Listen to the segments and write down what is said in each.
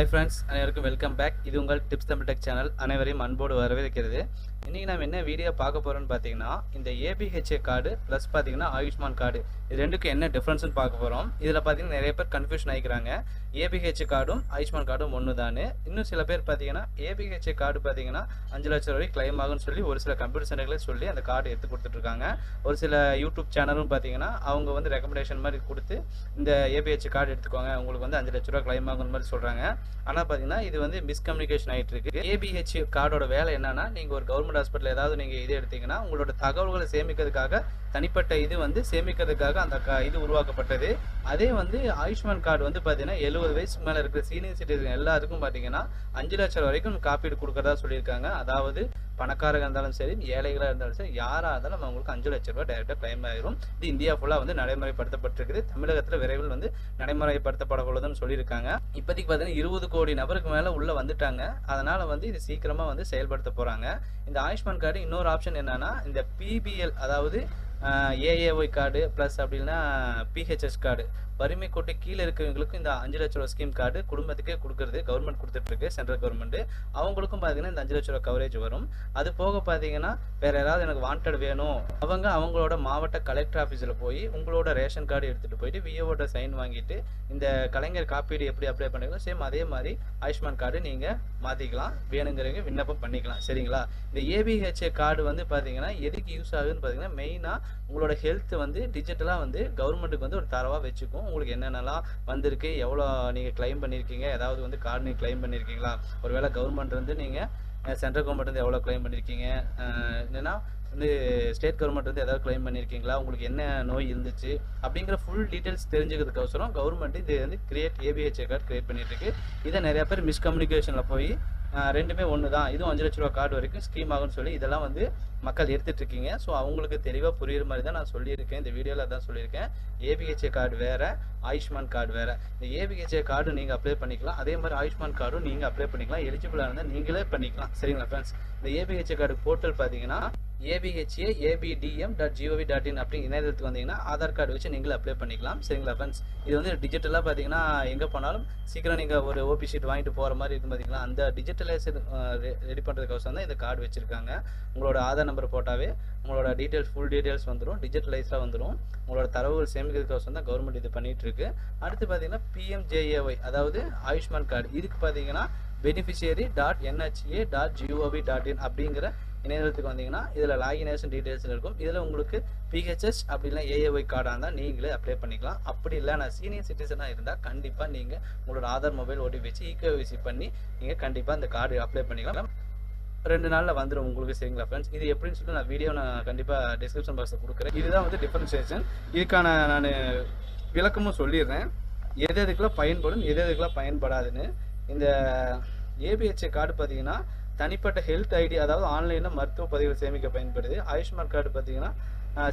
Hi friends அனைவருக்கும் welcome back இது உங்கள் டிப்ஸ் தமிழ் டெக் சேனல் அனைவரையும் அன்போடு வரவேற்கிறது. இன்றைக்கி நம்ம என்ன வீடியோ பார்க்க போகிறோம்னு பார்த்தீங்கன்னா இந்த ஏபிஹெச்ஏ கார்டு ப்ளஸ் பார்த்தீங்கன்னா ஆயுஷ்மான் கார்டு இது ரெண்டுக்கும் என்ன டிஃப்ரென்ஸ்னு பார்க்க போகிறோம் இதில் பார்த்தீங்கன்னா நிறைய பேர் கன்ஃபியூஷன் ஆகிக்கிறாங்க ஏபிஹெச்ஏ கார்டும் ஆயுஷ்மான் கார்டும் ஒன்று தான் இன்னும் சில பேர் பார்த்தீங்கன்னா ஏபிஹெச்ஏ கார்டு பார்த்தீங்கன்னா அஞ்சு லட்சம் ரூபாய் கிளைம் ஆகும்னு சொல்லி ஒரு சில கம்ப்யூட்டர் சென்டர்களே சொல்லி அந்த கார்டு எடுத்து கொடுத்துட்ருக்காங்க. ஒரு சில யூடியூப் சேனலும் பார்த்தீங்கன்னா அவங்க வந்து ரெக்கமெண்டேஷன் மாதிரி கொடுத்து இந்த ஏபிஹெச் கார்டு எடுத்துக்கோங்க. உங்களுக்கு வந்து அஞ்சு லட்ச ரூபா கிளைம் ஆகுன்ற மாதிரி சொல்கிறாங்க ஆனால் பார்த்தீங்கன்னா இது வந்து மிஸ்கம்யூனிகேஷன் ஆகிட்டு இருக்கு ஏபிஹெச் கார்டோட வேலை என்னன்னா நீங்கள் ஒரு கவர்மெண்ட் ஹாஸ்பிட்டல் ஏதாவது நீங்கள் இது எடுத்தீங்கன்னா உங்களோட தகவல்களை சேமிக்கிறதுக்காக தனிப்பட்ட இது வந்து சேமிக்கிறதுக்காக அந்த க- இது உருவாக்கப்பட்டது. அதே வந்து ஆயுஷ்மான் கார்டு வந்து பார்த்தீங்கன்னா எழுபது வயசுக்கு மேலே இருக்கிற சீனியர் சிட்டிசன் எல்லாருக்கும் பார்த்தீங்கன்னா அஞ்சு லட்சம் வரைக்கும் காப்பீடு கொடுக்கறதா சொல்லியிருக்காங்க. அதாவது பணக்காரங்க இருந்தாலும் சரி ஏழைகளாக இருந்தாலும் சரி யாராக இருந்தாலும் அவங்களுக்கு அஞ்சு லட்ச ரூபா டைரெக்டாக கிளைம் ஆயிரும். இது இந்தியா ஃபுல்லாக வந்து நடைமுறைப்படுத்தப்பட்டிருக்குது. தமிழகத்தில் விரைவில் வந்து நடைமுறைப்படுத்தப்பட உள்ளதுன்னு சொல்லியிருக்காங்க. இப்போதைக்கு பார்த்தீங்கன்னா இருபது கோடி நபருக்கு மேலே உள்ளே வந்துட்டாங்க. அதனால் வந்து இது சீக்கிரமாக வந்து செயல்படுத்த போகிறாங்க இந்த ஆயுஷ்மான் கார்டு இன்னொரு ஆப்ஷன் என்னன்னா இந்த பிபிஎல் அதாவது ஏஏஒய் கார்டு ப்ளஸ் அப்படின்னா பிஹெச்எஸ் கார்டு வறுமை கோட்டை கீழே இருக்கிறவங்களுக்கு இந்த அஞ்சு லட்ச ரூபா ஸ்கீம் கார்டு குடும்பத்துக்கே கொடுக்குறது கவர்மெண்ட் கொடுத்துட்ருக்கு சென்ட்ரல் கவர்மெண்ட் அவங்களுக்கும் பார்த்தீங்கன்னா இந்த அஞ்சு லட்ச ரூபா கவரேஜ் வரும். அது போக பார்த்தீங்கன்னா வேற யாராவது எனக்கு வாண்டட் வேணும். அவங்க அவங்களோட மாவட்ட கலெக்டர் ஆஃபீஸில் போய் உங்களோட ரேஷன் கார்டு எடுத்துகிட்டு போயிட்டு விஏஓட சைன் வாங்கிட்டு இந்த கலைஞர் காப்பீடு எப்படி அப்ளை பண்ணிக்கலாம் சேம் அதே மாதிரி ஆயுஷ்மான் கார்டு நீங்கள் மாற்றிக்கலாம் வேணுங்கிறவங்க விண்ணப்பம் பண்ணிக்கலாம். சரிங்களா? இந்த ஏபிஹெச்ஏ கார்டு வந்து பார்த்தீங்கன்னா எதுக்கு யூஸ் ஆகுதுன்னு பார்த்தீங்கன்னா மெயினாக உங்களோட ஹெல்த் வந்து டிஜிட்டலாக வந்து கவர்மெண்ட்டுக்கு வந்து ஒரு தரவாக வச்சுக்கும். உங்களுக்கு என்னென்னலாம் வந்திருக்கு எவ்வளோ நீங்கள் க்ளைம் பண்ணியிருக்கீங்க ஏதாவது வந்து கார்டு நீங்கள் க்ளைம் பண்ணியிருக்கீங்களா ஒருவேளை கவர்மெண்ட் வந்து நீங்கள் சென்ட்ரல் கவர்மெண்ட் வந்து எவ்வளோ க்ளைம் பண்ணியிருக்கீங்க என்னென்னா என்னன்னா வந்து ஸ்டேட் கவர்மெண்ட் வந்து ஏதாவது கிளைம் பண்ணியிருக்கீங்களா உங்களுக்கு என்ன நோய் இருந்துச்சு? அப்படிங்கிற ஃபுல் டீட்டெயில்ஸ் தெரிஞ்சுக்கிறதுக்கோசரம் கவர்மெண்ட் இது வந்து create A B H A card create பண்ணிட்டுருக்கு. இதை நிறையா பேர் மிஸ்கம்யூனிகேஷனில் போய் ரெண்டுமே ஒன்று தான் இதுவும் அஞ்சு லட்ச ரூபா கார்டு வரைக்கும் ஸ்கீம் ஆகும்னு சொல்லி இதெல்லாம் வந்து மக்கள் எடுத்துட்டு இருக்கீங்க ஸோ அவங்களுக்கு தெளிவாக புரியுற மாதிரி தான் நான் சொல்லியிருக்கேன். இந்த வீடியோவில் அதான் சொல்லியிருக்கேன். ஏபிஹெச்ஏ கார்டு வேறு ஆயுஷ்மான் கார்டு வேறு. இந்த ஏபிஹெச்ஏ கார்டு நீங்கள் அப்ளை பண்ணிக்கலாம். அதே மாதிரி ஆயுஷ்மான் கார்டும் நீங்கள் அப்ளை பண்ணிக்கலாம். எலிஜிபிளாக இருந்தால் நீங்களே பண்ணிக்கலாம். சரிங்களா ஃப்ரெண்ட்ஸ் இந்த A B H A card portal பார்த்தீங்கன்னா A B H A A B D M dot G O V dot in அப்படின்னு இணையதளத்துக்கு வந்தீங்கன்னா ஆதார் கார்டு வச்சு நீங்களே அப்ளை பண்ணிக்கலாம். சரிங்களா ஃப்ரெண்ட்ஸ் இது வந்து டிஜிட்டலாக பார்த்தீங்கன்னா எங்கே போனாலும் சீக்கிரம் நீங்கள் ஒரு ஓபி ஷீட் வாங்கிட்டு போகிற மாதிரி இருக்கும் பார்த்தீங்களா? அந்த டிஜிட்டலைசர் ரெடி பண்ணுறதுக்கோசரம் தான் இந்த கார்டு வச்சுருக்காங்க. உங்களோட ஆதார் நம்பர் போட்டாவே உங்களோட டீட்டெயில்ஸ் ஃபுல் டீட்டெயில்ஸ் வந்துடும் டிஜிட்டலைஸாக வந்துடும் உங்களோட தரவுகள் சேமிக்கிறதுக்கோசம் தான் கவர்மெண்ட் இது பண்ணிட்டு இருக்கு அடுத்து பார்த்தீங்கன்னா பிஎம்ஜேஏஒய் அதாவது ஆயுஷ்மான் கார்டு. இதுக்கு பார்த்தீங்கன்னா beneficiary dot N H A dot G O V dot in அப்படிங்கிற இணையதளத்துக்கு வந்தீங்கன்னா இதில் லாகினேஷன் டீட்டெயில்ஸ் இருக்கும். இதில் உங்களுக்கு பிஹெச்எஸ் அப்படின்னா ஏஏஒய் கார்டாக இருந்தால் நீங்களே அப்ளை பண்ணிக்கலாம். அப்படி இல்லை நான் சீனியர் சிட்டிசனாக இருந்தால் கண்டிப்பாக நீங்கள் உங்களோட ஆதார் மொபைல் ஓடிபி வச்சு ஈகேவிசி பண்ணி நீங்கள் கண்டிப்பாக இந்த கார்டு அப்ளை பண்ணிக்கலாம். ரெண்டு நாளில் வந்துடும் உங்களுக்கு சரிங்களா ஃப்ரெண்ட்ஸ் இது எப்படின்னு சொல்லிட்டு நான் வீடியோ நான் கண்டிப்பாக டிஸ்கிரிப்ஷன் பாக்ஸில் கொடுக்குறேன். இதுதான் வந்து டிஃபரன்சியேஷன் இதுக்கான நான் விளக்கமும் சொல்லிடுறேன். எது எதுக்கெல்லாம் பயன்படும் எது எதுக்கெல்லாம் பயன்படாதுன்னு. இந்த ஏபிஹெச்ஏ கார்டு பார்த்தீங்கன்னா தனிப்பட்ட ஹெல்த் ஐடி அதாவது ஆன்லைனில் மருத்துவ பதிவுகள் சேமிக்க பயன்படுது. ஆயுஷ்மான் கார்டு பார்த்தீங்கன்னா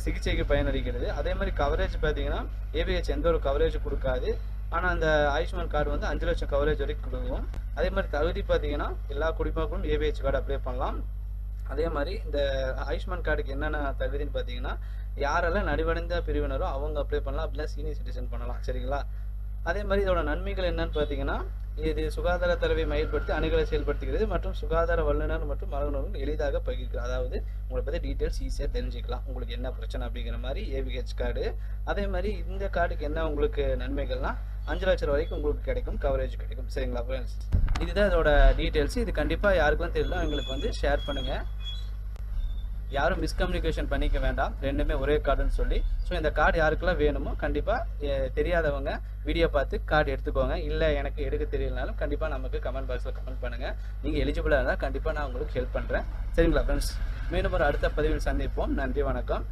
சிகிச்சைக்கு பயனளிக்கிறது. அதே மாதிரி கவரேஜ் பார்த்தீங்கன்னா ஏபிஹெச் எந்த ஒரு கவரேஜ் கொடுக்காது. ஆனால் அந்த ஆயுஷ்மான் கார்டு வந்து அஞ்சு லட்சம் கவரேஜ் வரைக்கும் கொடுக்கும். அதே மாதிரி தகுதி பார்த்தீங்கன்னா எல்லா குடிமக்களும் ஏபிஹெச் கார்டு அப்ளை பண்ணலாம். அதே மாதிரி இந்த ஆயுஷ்மான் கார்டுக்கு என்னென்ன தகுதின்னு பார்த்தீங்கன்னா யாரெல்லாம் நடுவடைந்த பிரிவினரோ அவங்க அப்ளை பண்ணலாம். அப்படின்னா சீனியர் சிட்டிசன் பண்ணலாம். சரிங்களா? அதே மாதிரி இதோட நன்மைகள் என்னன்னு பார்த்தீங்கன்னா இது சுகாதார தரவை மையப்படுத்தி அணுகலை செயல்படுத்துகிறது மற்றும் சுகாதார வல்லுநர் மற்றும் மரபுணர்கள் எளிதாக பகிர்கிறது. அதாவது உங்களை பற்றி டீட்டெயில்ஸ் ஈஸியாக தெரிஞ்சுக்கலாம். உங்களுக்கு என்ன பிரச்சனை அப்படிங்கிற மாதிரி ஏவிஹெச் கார்டு அதே மாதிரி இந்த கார்டுக்கு என்ன உங்களுக்கு நன்மைகள்னா அஞ்சு லட்சம் வரைக்கும் உங்களுக்கு கிடைக்கும் கவரேஜ் கிடைக்கும். சரிங்களா ஃப்ரெண்ட்ஸ் இதுதான் இதோட டீட்டெயில்ஸ் இது கண்டிப்பாக யாருக்கெல்லாம் தெரியல எங்களுக்கு வந்து ஷேர் பண்ணுங்கள் யாரும் மிஸ்கம்யூனிகேஷன் பண்ணிக்க வேண்டாம். ரெண்டுமே ஒரே கார்டுன்னு சொல்லி. ஸோ இந்த கார்டு யாருக்கெல்லாம் வேணுமோ கண்டிப்பாக தெரியாதவங்க வீடியோ பார்த்து கார்டு எடுத்துக்கோங்க. இல்லை எனக்கு எடுக்க தெரியலனாலும் கண்டிப்பாக நமக்கு கமெண்ட் பாக்ஸில் கமெண்ட் பண்ணுங்கள் நீங்கள் எலிஜிபிளாக இருந்தால் கண்டிப்பாக நான் உங்களுக்கு ஹெல்ப் பண்ணுறேன் சரிங்களா ஃப்ரெண்ட்ஸ் மீண்டும் ஒரு அடுத்த பதிவில் சந்திப்போம். நன்றி வணக்கம்.